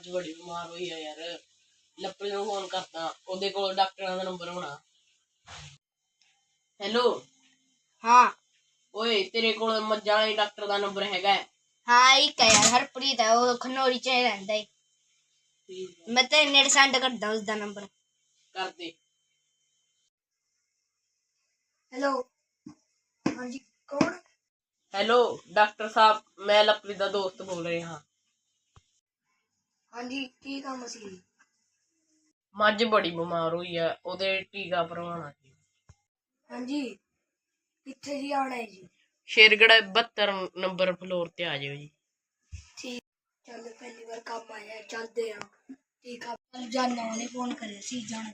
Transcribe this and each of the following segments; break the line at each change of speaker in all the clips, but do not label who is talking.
ਅੱਜ ਬੜੀ ਬਿਮਾਰ ਹੋਈ ਆ ਯਾਰ। ਲੱਪੜੀ ਨੂੰ ਫੋਨ ਕਰਤਾ। ਉਹਦੇ ਕੋਲ ਡਾਕਟਰਾਂ ਦਾ ਨੰਬਰ ਹੋਣਾ। ਹੈਲੋ
ਹਾਂ।
ਓਏ ਤੇਰੇ ਕੋਲ ਮੱਝਾਂ ਵਾਲੇ ਡਾਕਟਰ ਦਾ ਨੰਬਰ ਹੈਗਾ ਹੈ?
ਹਾਂ ਇੱਕ ਹੈ ਯਾਰ ਹਰਪ੍ਰੀਤ ਹੈ ਉਹ ਖਨੋਰੀ ਚ ਹੀ ਰਹਿੰਦਾ ਹੈ ਮੈਂ ਤੇ ਨੇੜ ਸੈਂਡ ਕਰਦਾ ਉਸ ਦਾ ਨੰਬਰ
ਕਰ ਦੇ
ਹੈਲੋ ਹਾਂਜੀ ਕੌਣ?
ਹੈਲੋ ਡਾਕਟਰ ਸਾਹਿਬ ਮੈਂ ਲੱਪੜੀ ਦਾ ਦੋਸਤ ਬੋਲ ਰਿਹਾ ਹਾਂ।
ਹਾਂਜੀ ਕੀ ਕੰਮ ਸੀ?
ਮੱਝ ਬੜੀ ਬਿਮਾਰ ਹੋਈ ਆ ਉਹਦੇ ਟੀਕਾ ਭਰਵਾਉਣਾ ਸੀ।
ਹਾਂਜੀ ਕਿੱਥੇ ਜੀ ਆਉਣਾ ਹੈ ਜੀ?
ਸ਼ੇਰਗੜਾ 72 ਨੰਬਰ ਫਲੋਰ ਤੇ ਆ ਜਾਇਓ ਜੀ।
ਠੀਕ ਚੱਲ ਪਹਿਲੀ ਵਾਰ ਕੰਮ ਆਇਆ ਚੱਲਦੇ ਆ ਠੀਕ ਆ ਕੱਲ ਜਾਣਾ ਉਹਨੇ ਫੋਨ ਕਰਿਆ ਸੀ ਜਾਣ।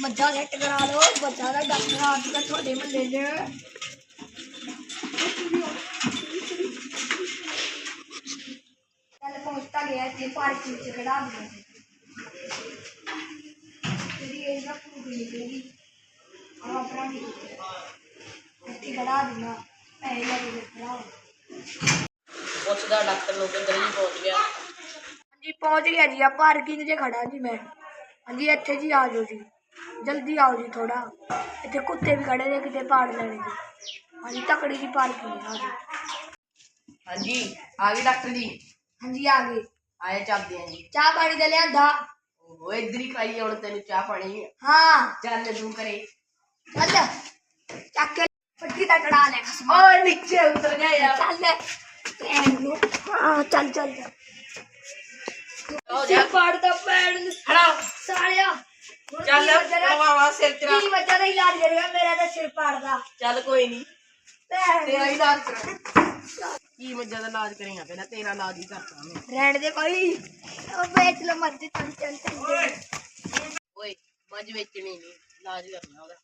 ਮੱਝਾਂ ਸੈੱਟ ਕਰਾ ਲਓ ਬੱਚਾ ਦਾ ਡਾਕਟਰ ਆ ਤੁਹਾਡੇ ਮੱਲੇ 'ਚ ਚੱਲ ਪਹੁੰਚਤਾ ਗਿਆ ਤੇ ਪਾਰਕਿੰਗ 'ਚ ਖੜਾ ਦਿਆ ਤੇਰੀ ਇਹ ਨਾ ਪੂਰੀ ਨਿਕਲੇਗੀ ਆ ਆਪਣਾ ਵੀ ਇੱਥੇ ਖੜਾ ਦਿਨਾ ਪੈਸੇ ਲੈ ਕੇ ਖੜਾ
ਪੁੱਛਦਾ ਡਾਕਟਰ ਨੂੰ ਕਿੱਧਰ ਜੀ ਪਹੁੰਚ ਗਿਆ
ਹਾਂਜੀ ਪਹੁੰਚ ਗਿਆ ਜੀ ਆ ਪਾਰਕਿੰਗ 'ਚ ਖੜਾ ਜੀ ਮੈਂ ਹਾਂਜੀ ਇੱਥੇ ਜੀ ਆ ਜਾਓ ਜੀ ਜਲਦੀ ਆਓ ਜੀ ਥੋੜਾ ਇੱਥੇ ਕੁੱਤੇ ਵੀ ਖੜੇ ਨੇ ਕਿਤੇ ਪਾੜ ਲੈਣੇ ਜੀ ਹਾਂਜੀ ਤਕੜੀ ਜੀ ਪਾਰਕਿੰਗ ਆ ਜਾਓ
ਹਾਂਜੀ ਆ ਗਈ ਡਾਕਟਰ ਜੀ
ਹਾਂਜੀ ਆ ਗਏ।
ਆਏ ਚੱਲਦੇ ਆ ਜੀ।
ਚਾਹ ਪਾਣੀ ਦੇ ਲਿਆਂਦਾ।
ਉਹ ਇੱਧਰ ਹੀ ਖਾਈ ਹੁਣ ਤੈਨੂੰ ਚਾਹ ਪਾਣੀ
ਹਾਂ।
ਚੱਲ ਤੂੰ ਕਰੇ
ਚੱਲ। ਚੱਕ ਕੇ ਫੱਟੀ ਦਾ ਚੜਾ ਲੈ
ਓਏ ਨੀਚੇ ਉਤਰ ਜਾ ਯਾਰ।
ਚੱਲ ਭੈਣ ਨੂੰ। ਹਾਂ ਚੱਲ ਚੱਲ
ਹੋ
ਸਿਰ
ਜਾ
ਪਾੜਦਾ ਭੈਣ ਨੂੰ।
ਖੜਾ।
ਸਾਲਿਆ।
ਚੱਲ ਪਵਾਵਾ ਸਿਰ ਤੇਰਾ।
ਕੀ ਬੱਚਾ ਦਾ ਇਲਾਜ ਕਰੇਗਾ ਮੇਰਾ ਤਾਂ ਸਿਰ ਪਾੜਦਾ।
ਚੱਲ ਕੋਈ ਨਹੀਂ
ਭੈਣ
ਤੇਰਾ ਇਲਾਜ ਕਰਾਂ ਕੀ ਮੱਝਾਂ ਦਾ ਇਲਾਜ ਕਰੇਗਾ ਪਹਿਲਾਂ ਤੇਰਾ ਇਲਾਜ ਹੀ ਕਰਦਾ ਮੈਂ।
ਰਹਿਣ ਦੇ ਕੋਈ ਉਹ ਵੇਚ ਲੋ ਮੱਝ ਚੱਲ ਚੱਲ ਚੱਲ
ਓਏ। ਮੱਝ ਵੇਚਣੀ ਨਹੀਂ ਇਲਾਜ ਕਰਨਾ ਉਹਦਾ।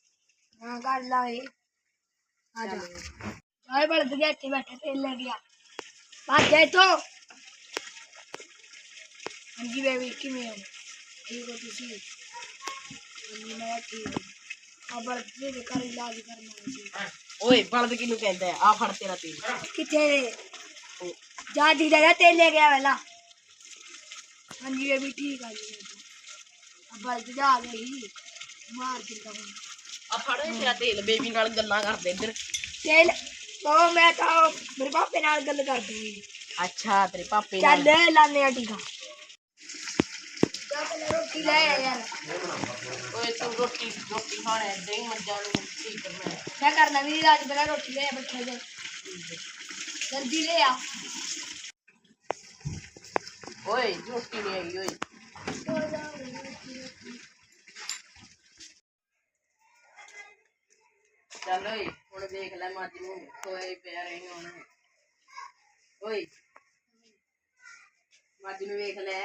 ਹਾਂ ਕਰ ਲਾਂਗੇ ਆ ਜਾ। ਆਏ ਬਲਦ ਗਿਆ ਇੱਥੇ ਬੈਠਾ ਤੇ ਲੈ ਗਿਆ। ਭੱਜ ਜਾ ਇੱਥੋਂ। ਹਾਂਜੀ ਬੇਬੀ ਕਿਵੇਂ ਹੋ? ਠੀਕ ਹੋ ਤੁਸੀਂ? ਹਾਂਜੀ ਮੈਂ ਠੀਕ ਹਾਂ। ਆ ਬਲਦ ਦੇ ਘਰ ਇਲਾਜ ਕਰਨਾ ਸੀ।
ਓਏ ਬਲਦ ਕਿਹਨੂੰ ਕਹਿੰਦਾ ਹੈ? ਆ ਫੜ ਤੇਰਾ ਤੇਲ।
ਕਿੱਥੇ
ਉਹ
ਜਾ ਦੀ ਦਾ ਤੇ ਲੈ ਗਿਆ ਪਹਿਲਾਂ। ਹਾਂਜੀ ਬੇਬੀ ਠੀਕ ਆ ਜੀ ਆ ਬਲਦ ਜਾ ਗਈ ਮਾਰ ਦਿੰਦਾ ਹੁਣ
ਆ ਫੜ ਤੇਰਾ ਤੇਲ ਬੇਬੀ ਨਾਲ ਗੱਲਾਂ ਕਰਦੇ ਇੱਧਰ।
ਚੱਲ ਉਹ ਮੈਂ ਤਾਂ ਮੇਰੇ ਪਾਪੇ ਨਾਲ ਗੱਲ ਕਰਦੀ।
ਅੱਛਾ ਤੇਰੇ ਪਾਪੇ ਨਾਲ।
ਚੱਲ ਲਾਨੇ ਆ ਟੀਕਾ। ਚੱਲ ਪਹਿਲਾਂ ਰੋਟੀ ਲੈ ਆ ਯਾਰ
ਓਏ ਤੂੰ ਰੋਟੀ ਰੋਟੀ ਖਾਣਾ ਹੈ ਦਹੀਂ ਮੱਝਾਂ ਨੂੰ ਕੀ ਕਰਨਾ ਹੈ?
ਮੈਂ ਕਰਨਾ ਵੀ ਰਾਜ ਪਹਿਲਾਂ ਰੋਟੀ ਲੈ ਆ, ਬੱਠੇ ਦੇ ਜਲਦੀ ਲੈ ਆ।
ਓਏ, ਰੋਟੀ ਨਹੀਂ ਆਈ ਓਏ। ਚੱਲ ਓਏ, ਹੁਣ ਦੇਖ ਲੈ ਮੱਝ ਨੂੰ ਕੋਏ ਪਿਆ ਰਹੇ ਹੁਣ। ਓਏ। ਮੱਝ ਨੂੰ ਵੇਖ ਲੈ।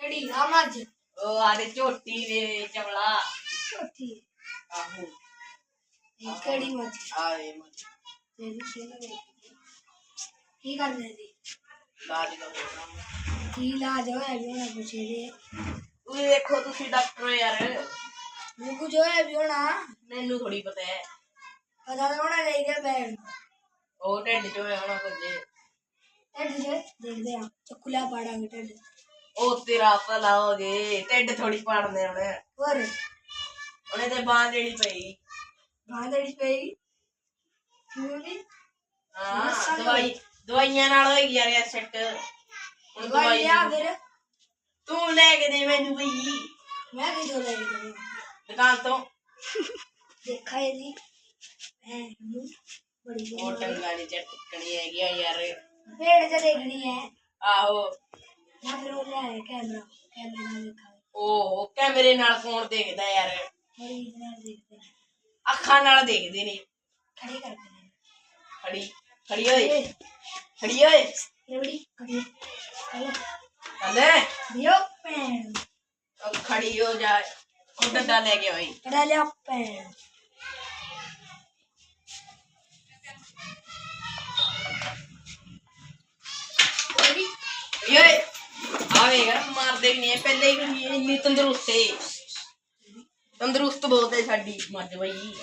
ਕਿਹੜੀ? ਆ ਮੱਝ।
ਉਹ ਆਦੇ ਝੋਟੀ ਵੇ ਚਵਲਾ
ਛੋਟੀ
ਆਹੋ।
ਇਹ ਕਿਹੜੀ ਮੱਝ?
ਆਏ ਮੱਝ।
ਤੇਰੀ ਛੇਲ ਕੀ ਕਰਦੇ ਦੀ
ਲਾਜ ਦਾ ਹੋਣਾ
ਕੀ ਇਲਾਜ ਹੋਇਆ ਵੀ ਹੋਣਾ ਕੁਛ ਇਹਦੇ
ਤੁਸੀਂ ਦੇਖੋ ਤੁਸੀਂ ਡਾਕਟਰ ਯਾਰ।
ਮੈਨੂੰ ਕੁਝ ਹੋਇਆ ਵੀ ਹੋਣਾ।
ਮੈਨੂੰ ਥੋੜੀ ਪਤਾ ਹੈ।
ਪਤਾ ਤਾਂ ਹੋਣਾ ਚਾਹੀਦਾ ਬੈਣ
ਉਹ ਢਿੱਡ ਚ ਹੋਇਆ ਹੋਣਾ ਕੁਝ।
ਢਿੱਡ ਜੇ ਦੇਖਦੇ ਆ ਚੱਕੂਲਾ ਪਾੜਾਂਗੇ ਢਿੱਡ।
ਉਹ ਤੇਰਾ ਭਲਾ ਹੋ ਜੇ ਢਿੱਡ ਥੋੜੀ ਪਾੜਨੇ ਹੁਣ।
ਹੋਰ?
ਉਹਨੇ ਤੇ ਬਾਂਹ ਦੇਣੀ ਪਈ।
ਬਾਂਹ ਦੇਣੀ ਪਈ? ਕਿਉਂ ਨਹੀਂ
ਹਾਂ ਦਵਾਈ ਦਵਾਈਆਂ ਨਾਲ ਹੋਈ ਯਾਰ ਇਹ ਸੈੱਟ। ਹੁਣ
ਦਵਾਈ ਲਿਆ ਫਿਰ।
ਤੂੰ ਲੈ ਕੇ ਦੇ ਮੈਨੂੰ ਬਈ।
ਮੈਂ ਕਿਦੋਂ ਲੈ ਕੇ ਦਵਾਂ
ਦੁਕਾਨ ਤੋਂ।
ਦੇਖਾ ਇਹਦੀ। ਹੈ ਨੂੰ ਬੜੀ
ਉਹ ਟੰਗਾ ਨਹੀਂ ਚੱਟਕਣੀ ਹੈਗੀ ਆ ਯਾਰ।
ਪੇੜ ਤੇ ਦੇਖਣੀ ਹੈ।
ਆਹੋ।
ਮੈਂ ਫਿਰ ਉਹ ਲਿਆਇਆ ਕੈਮਰਾ ਕੈਮਰੇ ਨਾਲ ਦੇਖਾ
ਉਹ ਕੈਮਰੇ ਨਾਲ ਕੌਣ ਦੇਖਦਾ ਯਾਰ।
ਬੜੀ ਨਾਲ ਦੇਖਦੇ ਨੇ
ਅੱਖਾਂ ਨਾਲ ਦੇਖਦੇ ਨੇ।
ਖੜੀ ਕਰਦੇ ਨੇ
ਖੜੀ ਖੜੀ ਓਏ ਖੜੀ ਓਏ।
ਬੜੀ ਖੜੀ ਹਲੋ?
ਚੱਲ
ਦਿਓ ਪੈਣ
ਉਹ ਖੜੀ ਹੋ ਜਾ ਉਹ ਡੱਡਾ ਲੈ ਕੇ ਆਈ।
ਕੜਾ ਲਿਆ ਪੈਣ
ਓਏ। ਆਵੇ ਯਾਰ ਮਾਰਦੇ ਵੀ ਨਹੀਂ ਇਹ, ਪਹਿਲੇ ਹੀ ਨਹੀਂ ਇੰਨੀ ਤੰਦਰੁਸਤ ਏ। ਤੰਦਰੁਸਤ ਬਹੁਤ ਹੈ ਸਾਡੀ। ਮੱਝ ਬਈ।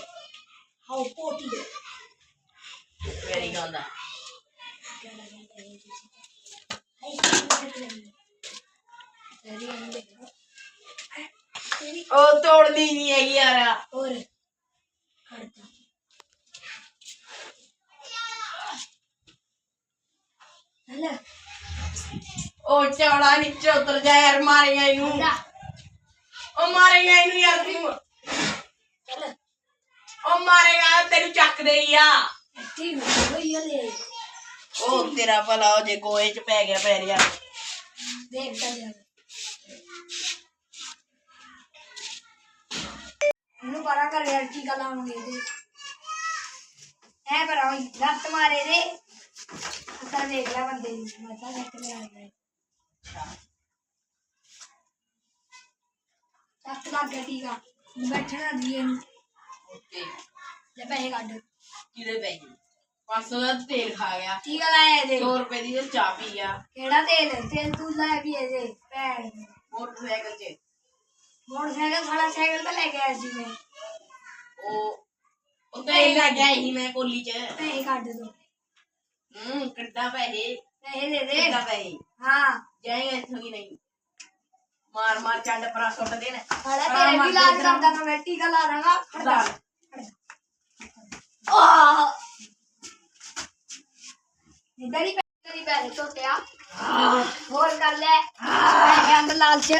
ਹਾਉ ਪੋਟੀ
ਮੇਰੀ ਗੱਲ ਦਾ
ਕਿਆ ਲੱਗਦਾ ਤੇਰੀ ਇਹਨੂੰ ਦੇਖੋ ਤੇਰੀ
ਉਹ ਉਹ ਚੌੜਾ ਨੀਚੇ ਉਤਰ ਜਾ ਯਾਰ ਮਾਰੇਗਾ ਇਹਨੂੰ। ਉਹ ਮਾਰੇਗਾ ਇਹਨੂੰ ਯਾਰ ਤੂੰ। ਉਹ ਮਾਰੇਗਾ ਤੈਨੂੰ ਚੱਕ ਦੇਈ ਆ।
ਠੀਕ ਹੋ ਗਈ ਹਲੇ।
ਉਹ ਤੇਰਾ ਭਲਾ ਹੋ ਜੇ ਗੋਏ ਚ ਪੈ ਗਿਆ ਪੈਰ ਯਾਰ
ਦੇਖ ਤਾਂ ਜਾ ਇਹਨੂੰ ਪਰਾਂ ਕਰ ਯਾਰ ਟੀਕਾ ਲਾਉਣਗੇ ਇਹਦੇ। ਐ ਪਰਾਂ ਹੋਈ ਲੱਤ ਮਾਰੇ ਦੇ। ਅਸਾਂ ਦੇਖ ਲੈ ਬੰਦੇ ਨੂੰ ਮਤਾ ਲੱਤ ਮਾਰ ਗਿਆ ਲੱਤ ਲੱਗ ਗਿਆ ਟੀਕਾ ਹੁਣ ਬੈਠਣਾ ਦੀ ਇਹਨੂੰ।
ਓਕੇ।
ਲੈ ਪੈਸੇ ਕੱਢ।
ਕਿਹਦੇ ਪੈ ਗਈ 500 ਦਾ ਤੇਲ ਖਾ ਗਿਆ।
ਟੀਕਾ ਲਾਇਆ ਇਹਦੇ?
100 ਰੁਪਏ ਦੀ ਤੇ ਚਾਹ ਪੀ ਗਿਆ
ਕਿਹੜਾ ਤੇਲ? ਤੇਲ ਤੂੰ ਲਾਇਆ ਵੀ ਇਹਦੇ ਭੈਣ। ਨੂੰ।
ਮੋਟਰਸਾਈਕਲ 'ਚ
ਮੋਟਰਸਾਈਕਲ ਸਾਡਾ ਸਾਈਕਲ ਤਾਂ ਲੈ ਆਇਆ ਸੀ ਮੈਂ।
ਉਹ ਉਹ ਤੇਲ ਲੈ ਗਿਆ ਸੀ ਮੈਂ ਕੋਲੀ 'ਚ।
ਪੈਸੇ ਕੱਢ ਦੋ।
ਹੂੰ ਕਿੱਡਾ ਪੈਸੇ?
ਪੈਸੇ ਦੇ ਦੇ
ਕਿੱਡਾ ਪੈਸੇ
ਹਾਂ
ਜਾਏਗਾ ਇੱਥੋਂ ਦੀ ਨਹੀਂ। ਮਾਰ ਮਾਰ ਚੰਡ ਪਰਾ ਸੁੱਟ ਦੇਣਾ
ਸਾਡਾ ਤੇਰੇ ਵੀ ਇਲਾਜ ਕਰਦਾ ਮੈਂ ਟੀਕਾ ਲਾ ਦਾਂਗਾ। ਖੜਦਾ। ਆਹ। ਇਦਾਂ ਪੈਸੇ ਟੋਟਿਆ ਹੋਰ ਕਰ ਲੈ। ਪੈਸੇ ਅੰਦਰ ਲਾਲਚ।